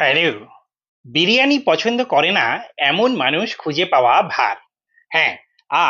Hello biryani পছন্দ করে না এমন মানুষ খুঁজে পাওয়া ভার। হ্যাঁ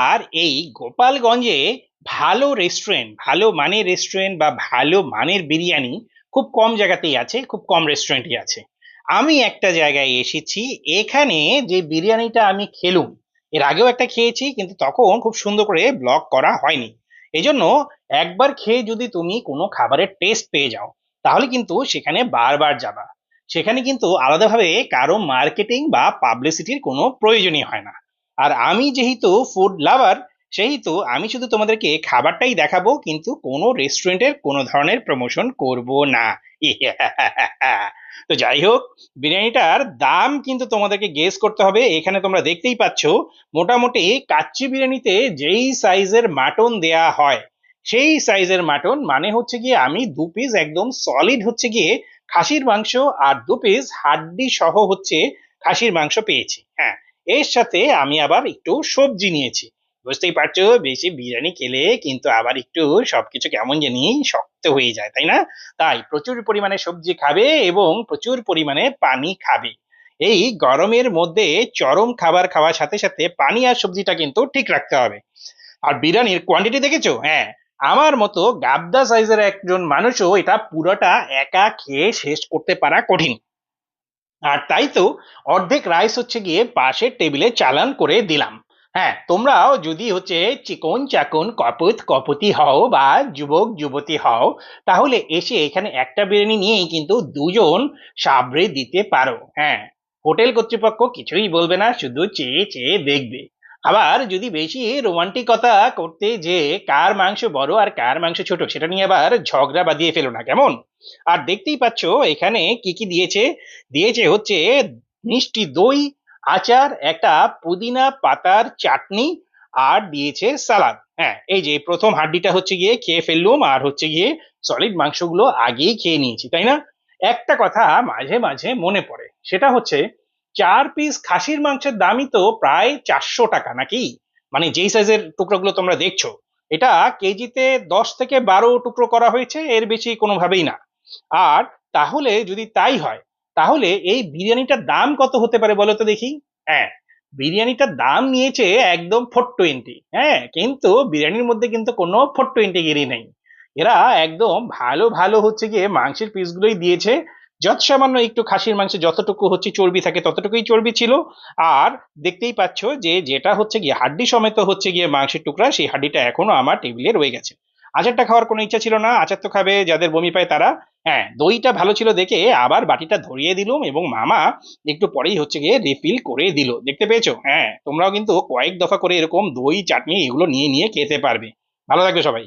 আর এই গোপালগঞ্জে ভালো রেস্টুরেন্ট ভালো মানের রেস্টুরেন্ট বা ভালো মানের বিরিয়ানি খুব কম জায়গাতেই আছে, খুব কম রেস্টুরেন্টই আছে। আমি একটা জায়গায় এসেছি, এখানে যে বিরিয়ানিটা আমি খেলুম, এর আগেও একটা খেয়েছি, কিন্তু তখন খুব সুন্দর করে ব্লগ করা হয়নি। এজন্য একবার খেয়ে যদি তুমি কোনো খাবারের টেস্ট পেয়ে যাও, তাহলে কিন্তু সেখানে বারবার যাবা। সেখানে কিন্তু আলাদাভাবে কারও মার্কেটিং বা পাবলিসিটির কোনো প্রয়োজনই হয় না। আর আমি যেহেতু ফুড লাভার সেহেতু আমি শুধু তোমাদেরকে খাবারটাই দেখাবো, কিন্তু কোনো রেস্টুরেন্টের কোনো ধরনের প্রমোশন করব না। তো যাই হোক, বিরিয়ানিটার দাম কিন্তু তোমাদেরকে গেস করতে হবে। এখানে তোমরা দেখতেই পাচ্ছ, মোটামুটি কাচ্চি বিরিয়ানিতে যেই সাইজের মাটন দেয়া হয়, সেই সাইজের মাটন মানে হচ্ছে গিয়ে আমি দু পিস একদম সলিড হচ্ছে গিয়ে খাসির মাংস আর দু পিস হাড্ডি সহ হচ্ছে খাসির মাংস পেয়েছি। হ্যাঁ এর সাথে আমি আবার একটু সবজি নিয়েছি। বুঝতেই পারছ, বেশি বিরিয়ানি খেলে কিন্তু আবার একটু সবকিছু কেমন জানি শক্ত হয়ে যায়, তাই না? তাই প্রচুর পরিমাণে সবজি খাবে এবং প্রচুর পরিমাণে পানি খাবে। এই গরমের মধ্যে চরম খাবার খাওয়ার সাথে সাথে পানি আর সবজিটা কিন্তু ঠিক রাখতে হবে। আর বিরিয়ানির কোয়ান্টিটি দেখেছ? হ্যাঁ আমার মতো গাবদা সাইজের একজন মানুষও এটা পুরোটা একা খেয়ে শেষ করতে পারা কঠিন। আর তাই তো অর্ধেক রাইস হচ্ছে গিয়ে পাশের টেবিলে চালান করে দিলাম। হ্যাঁ তোমরাও যদি হচ্ছে চিকন চাকন কপত কপতি হও বা যুবক যুবতী হও, তাহলে এসে এখানে একটা বিরিয়ানি নিয়েই কিন্তু দুজন সাবরে দিতে পারো। হ্যাঁ হোটেল কর্তৃপক্ষ কিছুই বলবে না, শুধু চেয়ে চেয়ে দেখবে। আবার যদি বেশি রোমান্টিকতা করতে যে কার মাংস বড় আর কার মাংস ছোট, সেটা নিয়ে আবার ঝগড়া বাঁধিয়ে ফেলো না, কেমন? আর দেখতেই পাচ্ছ, এখানে কি কি দিয়েছে? দিয়েছে হচ্ছে মিষ্টি দই, আচার, একটা পুদিনা পাতার চাটনি আর দিয়েছে সালাদ। হ্যাঁ এই যে প্রথম হাড্ডিটা হচ্ছে গিয়ে খেয়ে ফেললুম আর হচ্ছে গিয়ে সলিড মাংসগুলো আগেই খেয়ে নিয়েছি, তাই না? একটা কথা মাঝে মাঝে মনে পড়ে, সেটা হচ্ছে চার পিস খাসির মাংসের দামই তো প্রায় চারশো টাকা, নাকি? মানে যেই সাইজের টুকরোগুলো তোমরা দেখছ, এটা কেজিতে দশ থেকে বারো টুকরো করা হয়েছে, এর বেশি কোনোভাবেই না। আর তাহলে যদি তাই হয়, তাহলে এই বিরিয়ানিটার দাম কত হতে পারে বলো তো দেখি? হ্যাঁ বিরিয়ানিটার দাম নিয়েছে একদম ফোর টোয়েন্টি হ্যাঁ কিন্তু বিরিয়ানির মধ্যে কিন্তু কোনো ফোর টোয়েন্টি গিরি নেই। এরা একদম ভালো ভালো হচ্ছে গিয়ে মাংসের পিসগুলোই দিয়েছে যত সামান্য একটু খাসির মাংসে যতটুকু হচ্ছে চর্বি থাকে ততটুকুই চর্বি ছিল। আর দেখতেই পাচ্ছ যে যেটা হচ্ছে গিয়ে, হাড্ডি সমেত হচ্ছে গিয়ে মাংসের টুকরা, সেই হাড্ডিটা এখনও আমার টেবিলে রয়ে গেছে। আচারটা খাওয়ার কোনো ইচ্ছা ছিল না, আচার তো খাবে, যাদের বমি পায় তারা। হ্যাঁ দইটা ভালো ছিল দেখে আবার বাটিটা ধরিয়ে দিলুম এবং মামা একটু পরেই হচ্ছে গিয়ে রিফিল করে দিল। দেখতে পেয়েছ? হ্যাঁ তোমরাও কিন্তু কয়েক দফা করে এরকম দই, চাটনি এগুলো নিয়ে নিয়ে খেতে পারবে। ভালো থাকবে সবাই।